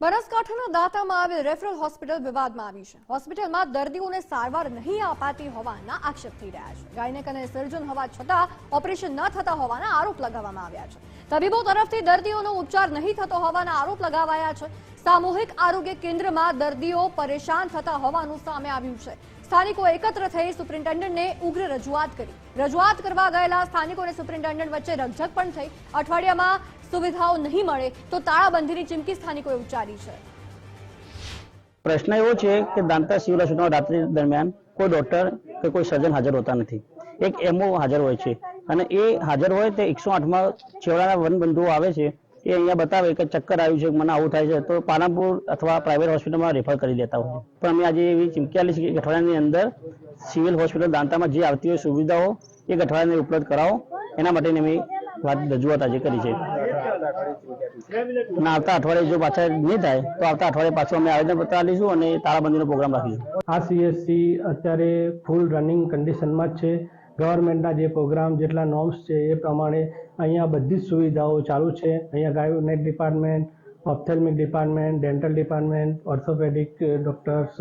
બનાસકાંઠાના દાંતામાં આવેલ referral hospital વિવાદમાં આવી છે. હોસ્પિટલમાં દર્દીઓને સારવાર નહીં અપાતી હોવાના આક્ષેપ થઈ રહ્યા છે. ગાયનેક અને સર્જન હોવા છતાં ઓપરેશન ન થતા હોવાના આરોપ લગાવવામાં આવ્યા છે. તબીબો તરફથી દર્દીઓનો ઉપચાર નહીં થતો હોવાના આરોપ લગાવાયા છે. સામૂહિક આરોગ્ય કેન્દ્રમાં દર્દીઓ પરેશાન થતા હોવાનું સામે આવ્યું છે. સ્થાનિકો એકત્ર થઈ સુપ્રિન્ટેન્ડન્ટને ઉગ્ર રજૂઆત કરી. રજૂઆત કરવા ગયેલા સ્થાનિકો અને સુપ્રિન્ટેન્ડન્ટ વચ્ચે રકઝક પણ થઈ. અઠવાડિયામાં સુવિધાઓ નહીં મળે તો તાળાબંધીની ચીમકી સ્થાનિકોએ ઉચ્ચારી છે. પ્રશ્ન એવો છે કે દાંતા શિવરા હોસ્પિટલમાં રાત્રિ દરમિયાન કોઈ ડોક્ટર કે કોઈ સર્જન હાજર હોતા નથી. એક એમઓ હાજર હોય છે. અને એ હાજર હોય તે એકસો આઠમાં છેવાડાના વનબંધુઓ આવે છે એ અહીંયા બતાવે કે ચક્કર આવ્યું છે, મને આવું થાય છે, તો પાલનપુર અથવા પ્રાઇવેટ હોસ્પિટલમાં રેફર કરી દેતા હોય પણ અમે આજે એવી ચીમકી આપી કે ગઠવાડાની અંદર સિવિલ હોસ્પિટલ દાંતામાં જે આવતી હોય સુવિધાઓ એ ગઠવાડાને ઉપલબ્ધ કરાવો. એના માટેની અમે વાત રજૂઆત આજે કરી છે. આવતા અઠવાડિયે જો પાછા નહીં થાય, તો આવતા અઠવાડિયે પાછું અમે આવેદન પત્ર આપીશું અને તાળાબંધીનો પ્રોગ્રામ રાખીશું. આ સીએસસી અત્યારે ફૂલ રનિંગ કન્ડિશનમાં જ છે. ગવર્મેન્ટના જે પ્રોગ્રામ જેટલા નોર્મ્સ છે એ પ્રમાણે અહીંયા બધી જ સુવિધાઓ ચાલુ છે. અહીંયા ગાયોનેટ department, ophthalmic department, dental department, orthopaedic doctors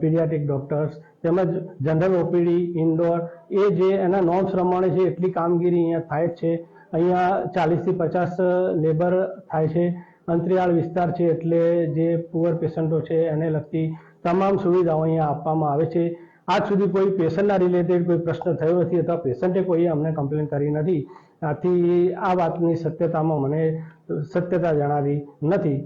paediatric doctors તેમજ જનરલ ઓપીડી, ઇન્ડોર એ જે એના નોર્મ્સ પ્રમાણે છે એટલી કામગીરી અહીંયા થાય છે. અહીંયા ચાલીસથી પચાસ લેબર થાય છે. અંતરિયાળ વિસ્તાર છે એટલે જે પુઅર પેશન્ટો છે એને લગતી તમામ સુવિધાઓ અહીંયા આપવામાં આવે છે. આજ સુધી કોઈ પેશન્ટના રિલેટેડ કોઈ પ્રશ્ન થયો નથી અથવા પેશન્ટે કોઈ અમને કમ્પ્લેન કરી નથી. આથી આ વાતની સત્યતામાં મને સત્યતા જણાવી નથી.